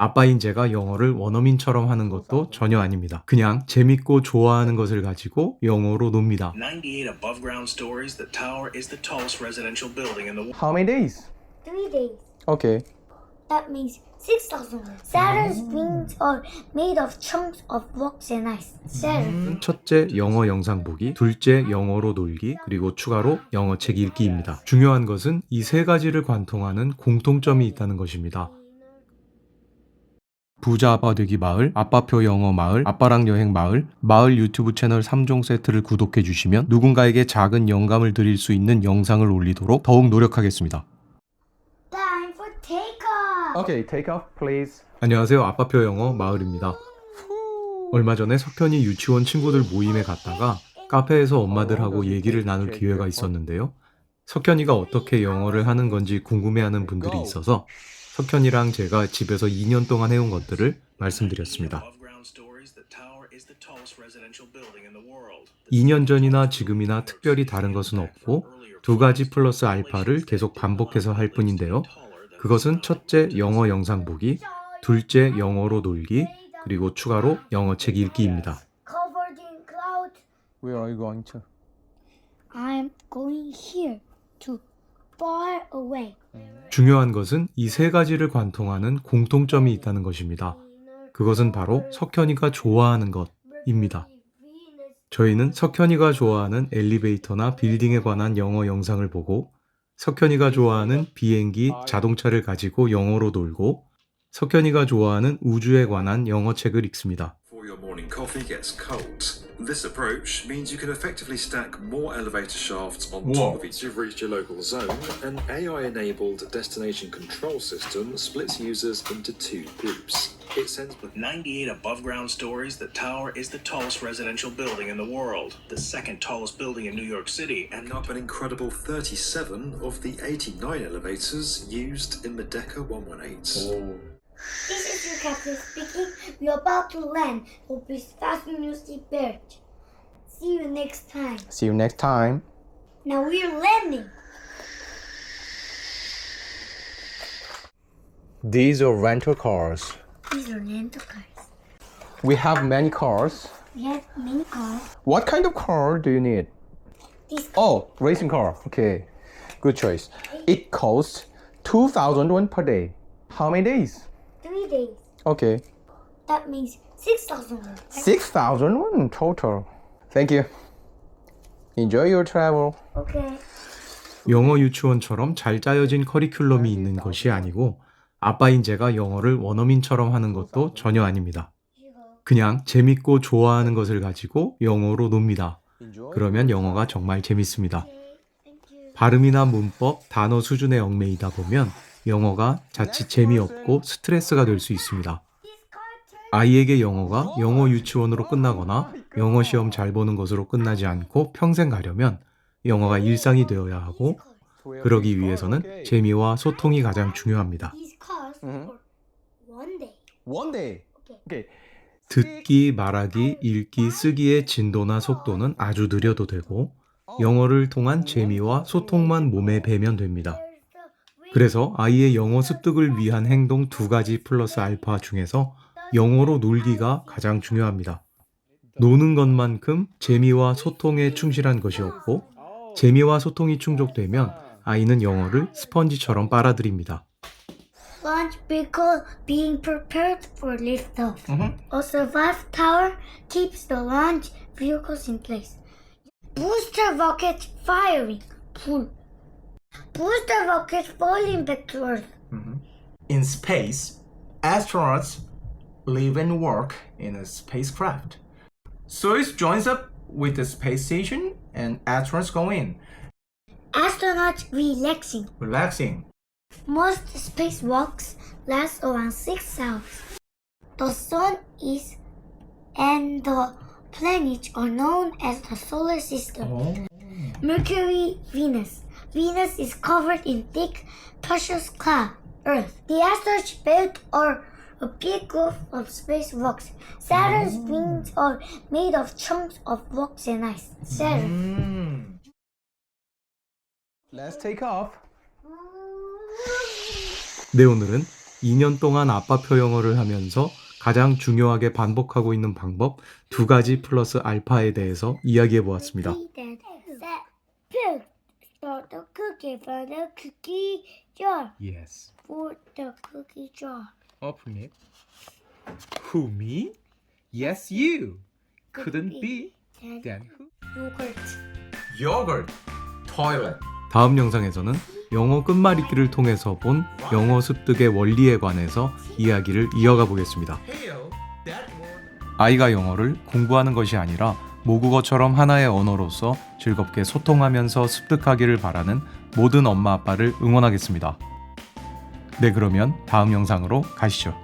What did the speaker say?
아빠인 제가 영어를 원어민처럼 하는 것도 전혀 아닙니다. 그냥 재밌고 좋아하는 것을 가지고 영어로 놉니다. 98 above ground stories, the tower is the tallest residential building in the world. How many days? Three days. Okay. That means 6,000 words. Saturn's rings are made of chunks of rocks and ice. Saturn. 첫째 영어 영상 보기, 둘째 영어로 놀기, 그리고 추가로 영어 책 읽기입니다. 중요한 것은 이 세 가지를 관통하는 공통점이 있다는 것입니다. 부자 아빠 되기 마을, 아빠표 영어 마을, 아빠랑 여행 마을, 마을 유튜브 채널 3종 세트를 구독해 주시면 누군가에게 작은 영감을 드릴 수 있는 영상을 올리도록 더욱 노력하겠습니다. Time for takeoff. Okay, take off, please. 안녕하세요. 아빠표 영어 마을입니다. 얼마 전에 석현이 유치원 친구들 모임에 갔다가 카페에서 엄마들하고 얘기를 나눌 기회가 있었는데요. 석현이가 어떻게 영어를 하는 건지 궁금해하는 분들이 있어서 석현이랑 제가 집에서 2년 동안 해온 것들을 98 말씀드렸습니다. above ground stories, the tower is the tallest residential building in the world. 2년 전이나 지금이나 특별히 다른 것은 없고 두 가지 플러스 알파를 계속 반복해서 할 뿐인데요. 그것은 첫째 영어 영상 보기, 둘째 영어로 놀기, 그리고 추가로 영어 책 읽기입니다. Where are you going to? I'm going here to far away. 중요한 것은 이 세 가지를 관통하는 공통점이 있다는 것입니다. 그것은 바로 석현이가 좋아하는 것입니다. 저희는 석현이가 좋아하는 엘리베이터나 빌딩에 관한 영어 영상을 보고 석현이가 좋아하는 비행기, 자동차를 가지고 영어로 놀고 석현이가 좋아하는 우주에 관한 영어 책을 읽습니다. Before your morning coffee gets cold. This approach means you can effectively stack more elevator shafts on top of each. You've reached your local zone. An AI-enabled destination control system splits users into two groups. It sends With 98 above ground stories, the tower is the tallest residential building in the world, the second tallest building in New York City, and up an incredible 37 of the 89 elevators used in Medeca 118. This is your captain speaking. We're about to land. So please fasten your seatbelt. See you next time. See you next time. Now we're landing. These are rental cars. These are rental cars. We have many cars. We have many cars. What kind of car do you need? This Oh, racing car. Okay. Good choice. It costs 2000 won per day. How many days? Days. Okay. That means 6,000 words. 6000 won total. Thank you. Enjoy your travel. Okay. 영어 유치원처럼 잘 짜여진 커리큘럼이 있는 것이 아니고 아빠인 제가 영어를 원어민처럼 하는 것도 전혀 아닙니다. 그냥 재밌고 좋아하는 것을 가지고 영어로 놉니다. 그러면 영어가 정말 재밌습니다. 발음이나 문법, 단어 수준에 얽매이다 보면 영어가 자칫 재미없고 스트레스가 될 수 있습니다. 아이에게 영어가 영어 유치원으로 끝나거나 영어 시험 잘 보는 것으로 끝나지 않고 평생 가려면 영어가 일상이 되어야 하고 그러기 위해서는 재미와 소통이 가장 중요합니다. Okay. 듣기, 말하기, 읽기, 쓰기의 진도나 속도는 아주 느려도 되고 영어를 통한 재미와 소통만 몸에 배면 됩니다. 그래서 아이의 영어 습득을 위한 행동 두 가지 플러스 알파 중에서 영어로 놀기가 가장 중요합니다. 노는 것만큼 재미와 소통에 충실한 것이 없고 재미와 소통이 충족되면 아이는 영어를 스펀지처럼 빨아들입니다. Launch vehicle being prepared for liftoff. Mhm. A survive tower keeps the launch vehicles in place. Booster rocket firing. Pull. Booster rocket falling back to Earth. In space, astronauts live and work in a spacecraft. Soyuz joins up with the space station and astronauts go in, Astronauts relaxing. relaxing. Most spacewalks last around six hours. The sun is and the planets are known as the solar system. Oh. Mercury, Venus. Venus is covered in thick, precious cloud. Earth. The asteroid belt are a big group of space rocks. Saturn's rings are made of chunks of rocks and ice. Saturn. Let's take off. 네, 오늘은 2년 동안 아빠표 영어를 하면서 가장 중요하게 반복하고 있는 방법 두 가지 플러스 알파에 대해서 이야기해 보았습니다. Start the cookie for the cookie jar. Yes. For the cookie jar. Open it. Who me? Yes, you. Couldn't be. Then who? yogurt. Yogurt. Toilet. 다음 영상에서는 영어 끝말잇기를 통해서 본 영어 습득의 원리에 관해서 이야기를 이어가 보겠습니다. Hail. That word. 아이가 영어를 공부하는 것이 아니라 모국어처럼 하나의 언어로서 즐겁게 소통하면서 습득하기를 바라는 모든 엄마 아빠를 응원하겠습니다. 네, 그러면 다음 영상으로 가시죠.